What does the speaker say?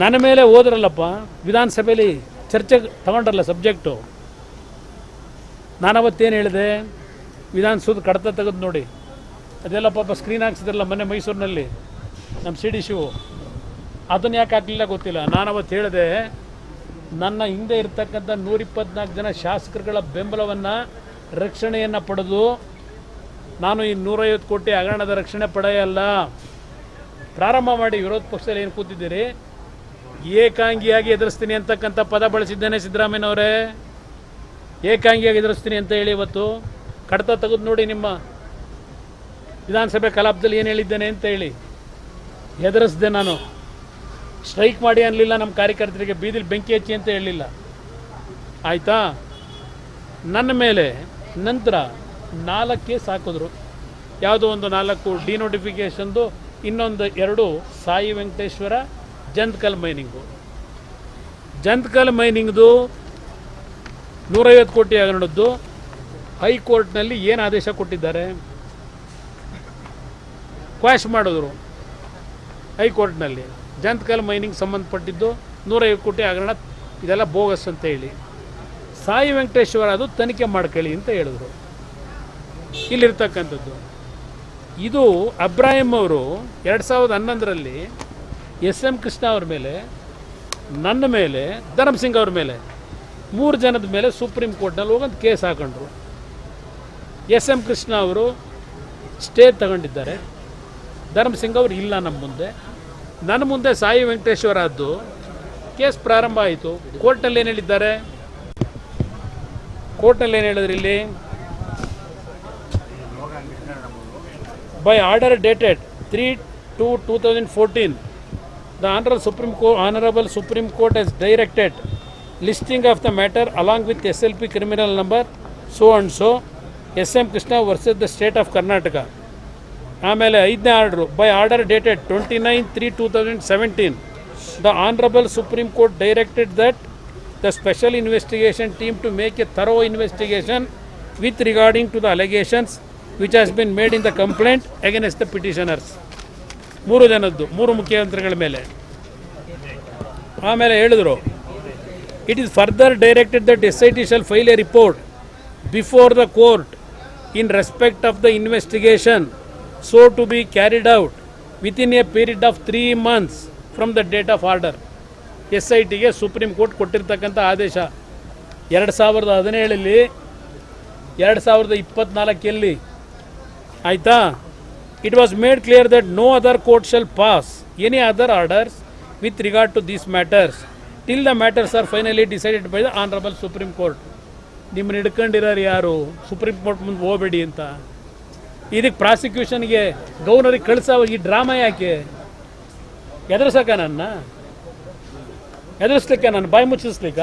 ನನ್ನ ಮೇಲೆ ಹೋದ್ರಲ್ಲಪ್ಪ ವಿಧಾನಸಭೆಯಲ್ಲಿ ಚರ್ಚೆ ತಗೊಂಡ್ರಲ್ಲ ಸಬ್ಜೆಕ್ಟು ನಾನು ಅವತ್ತೇನು ಹೇಳಿದೆ ವಿಧಾನಸೌಧ ಕಡತ ತೆಗೆದು ನೋಡಿ. ಅದೆಲ್ಲ ಪಾಪ ಸ್ಕ್ರೀನ್ ಹಾಕ್ಸಿದ್ರಲ್ಲ ಮೊನ್ನೆ ಮೈಸೂರಿನಲ್ಲಿ ನಮ್ಮ ಸಿ ಡಿ ಶಿವು ಅದನ್ನು ಯಾಕೆ ಹಾಕಲಿಲ್ಲ ಗೊತ್ತಿಲ್ಲ. ನಾನು ಅವತ್ತು ಹೇಳಿದೆ, ನನ್ನ ಹಿಂದೆ ಇರ್ತಕ್ಕಂಥ ನೂರಿಪ್ಪತ್ನಾಲ್ಕು ಜನ ಶಾಸಕರುಗಳ ಬೆಂಬಲವನ್ನು ರಕ್ಷಣೆಯನ್ನು ಪಡೆದು, ನಾನು ಈ ನೂರೈವತ್ತು ಕೋಟಿ ಹಗರಣದ ರಕ್ಷಣೆ ಪಡೆಯಲ್ಲ. ಪ್ರಾರಂಭ ಮಾಡಿ ವಿರೋಧ ಪಕ್ಷದಲ್ಲಿ ಏನು ಕೂತಿದ್ದೀರಿ? ಏಕಾಂಗಿಯಾಗಿ ಎದುರಿಸ್ತೀನಿ ಅಂತಕ್ಕಂಥ ಪದ ಬಳಸಿದ್ದೇನೆ ಸಿದ್ದರಾಮಯ್ಯನವರೇ. ಏಕಾಂಗಿಯಾಗಿ ಎದುರಿಸ್ತೀನಿ ಅಂತ ಹೇಳಿ ಇವತ್ತು ಕಡತ ತೆಗೆದು ನೋಡಿ ನಿಮ್ಮ ವಿಧಾನಸಭೆ ಕಲಾಪದಲ್ಲಿ ಏನು ಹೇಳಿದ್ದೇನೆ ಅಂತ ಹೇಳಿ. ಎದುರಿಸ್ದೆ ನಾನು. ಸ್ಟ್ರೈಕ್ ಮಾಡಿ ಅನ್ನಲಿಲ್ಲ ನಮ್ಮ ಕಾರ್ಯಕರ್ತರಿಗೆ, ಬೀದಿಲಿ ಬೆಂಕಿ ಹಚ್ಚಿ ಅಂತ ಹೇಳಲಿಲ್ಲ. ಆಯಿತಾ? ನನ್ನ ಮೇಲೆ ನಂತರ ನಾಲ್ಕು ಕೇಸ್ ಹಾಕಿದ್ರು ಯಾವುದೋ ಒಂದು ನಾಲ್ಕು ಡಿನೋಟಿಫಿಕೇಷನ್ದು ಇನ್ನೊಂದು ಎರಡು ಸಾಯಿ ವೆಂಕಟೇಶ್ವರ ಜಂತ್ಕಲ್ ಮೈನಿಂಗು. ಜಂತ್ಕಲ್ ಮೈನಿಂಗ್ದು ನೂರೈವತ್ತು ಕೋಟಿ ಹಗರಣದ್ದು ಹೈಕೋರ್ಟ್ನಲ್ಲಿ ಏನು ಆದೇಶ ಕೊಟ್ಟಿದ್ದಾರೆ? ಕ್ವಾಶ್ ಮಾಡಿದ್ರು ಹೈಕೋರ್ಟ್ನಲ್ಲಿ. ಜಂತ್ಕಲ್ ಮೈನಿಂಗ್ ಸಂಬಂಧಪಟ್ಟಿದ್ದು ನೂರೈವತ್ತು ಕೋಟಿ ಹಗರಣ ಇದೆಲ್ಲ ಬೋಗಸ್ ಅಂತ ಹೇಳಿ. ಸಾಯಿ ವೆಂಕಟೇಶ್ವರ ಅದು ತನಿಖೆ ಮಾಡ್ಕೊಳ್ಳಿ ಅಂತ ಹೇಳಿದ್ರು. ಇಲ್ಲಿರ್ತಕ್ಕಂಥದ್ದು. ಇದು ಅಬ್ರಾಹಿಂ ಅವರು ಎರಡು ಸಾವಿರದ ಹನ್ನೊಂದರಲ್ಲಿ ಎಸ್ ಎಂ ಕೃಷ್ಣ ಅವ್ರ ಮೇಲೆ, ನನ್ನ ಮೇಲೆ ಧರ್ಮಸಿಂಗ್ ಸಿಂಗ್ ಅವ್ರ ಮೇಲೆ, ಮೂರು ಜನದ ಮೇಲೆ ಸುಪ್ರೀಂ ಕೋರ್ಟ್ನಲ್ಲಿ ಹೋಗಂತ ಕೇಸ್ ಹಾಕೊಂಡ್ರು. ಎಸ್ ಎಂ ಕೃಷ್ಣ ಅವರು ಸ್ಟೇ ತಗೊಂಡಿದ್ದಾರೆ. ಧರ್ಮಸಿಂಗ್ ಅವರು ಇಲ್ಲ ನಮ್ಮ ಮುಂದೆ. ನನ್ನ ಮುಂದೆ ಸಾಯಿ ವೆಂಕಟೇಶ್ವರ ಅದ್ದು ಕೇಸ್ ಪ್ರಾರಂಭ ಆಯಿತು. ಕೋರ್ಟಲ್ಲಿ ಏನು ಹೇಳಿದ್ದಾರೆ? ಕೋರ್ಟಲ್ಲಿ ಏನು ಹೇಳಿದ್ರು ಇಲ್ಲಿ? By order dated three two two thousand fourteen the honourable supreme co honourable supreme court has directed listing of the matter along with S L P criminal number so and so S M Krishna versus the state of Karnataka ಆಮೇಲೆ ಐದನೇ order by order dated twenty nine three two thousand seventeen the honourable supreme court directed that the special investigation team to make a thorough investigation with regarding to the allegations which has been made in the complaint against the petitioners ಮೂರು ಜನದ್ದು, ಮೂರು ಮುಖ್ಯಮಂತ್ರಿಗಳ ಮೇಲೆ. ಆಮೇಲೆ ಹೇಳಿದರು it is further directed that S I T shall file a report before the court in respect of the investigation so to be carried out within a period of three months from the date of order S I ಟಿಗೆ supreme court ಕೊಟ್ಟಿರ್ತಕ್ಕಂಥ ಆದೇಶ ಎರಡು ಸಾವಿರದ ಹದಿನೇಳಲ್ಲಿ, ಎರಡು ಸಾವಿರದ ಇಪ್ಪತ್ತ್ನಾಲ್ಕಲ್ಲಿ ಆಯಿತಾ? It was made clear that no other court shall pass any other orders with regard to these matters till the matters are finally decided by the honourable supreme court ನಿಮ್ಮನ್ನ ಹಿಡ್ಕೊಂಡಿರೋರು ಯಾರು? ಸುಪ್ರೀಂ ಕೋರ್ಟ್ ಮುಂದೆ ಹೋಗಬೇಡಿ ಅಂತ. ಇದಕ್ಕೆ ಪ್ರಾಸಿಕ್ಯೂಷನ್ಗೆ ಗೌರ್ನರಿಗೆ ಕಳಿಸೋ ಈ drama ಯಾಕೆ? ಎದುರಿಸಕ್ಕ ನನ್ನ ಎದುರಿಸ್ಲಿಕ್ಕೆ ನಾನು ಬಾಯಿ ಮುಚ್ಚಿಸ್ಲಿಕ್ಕ?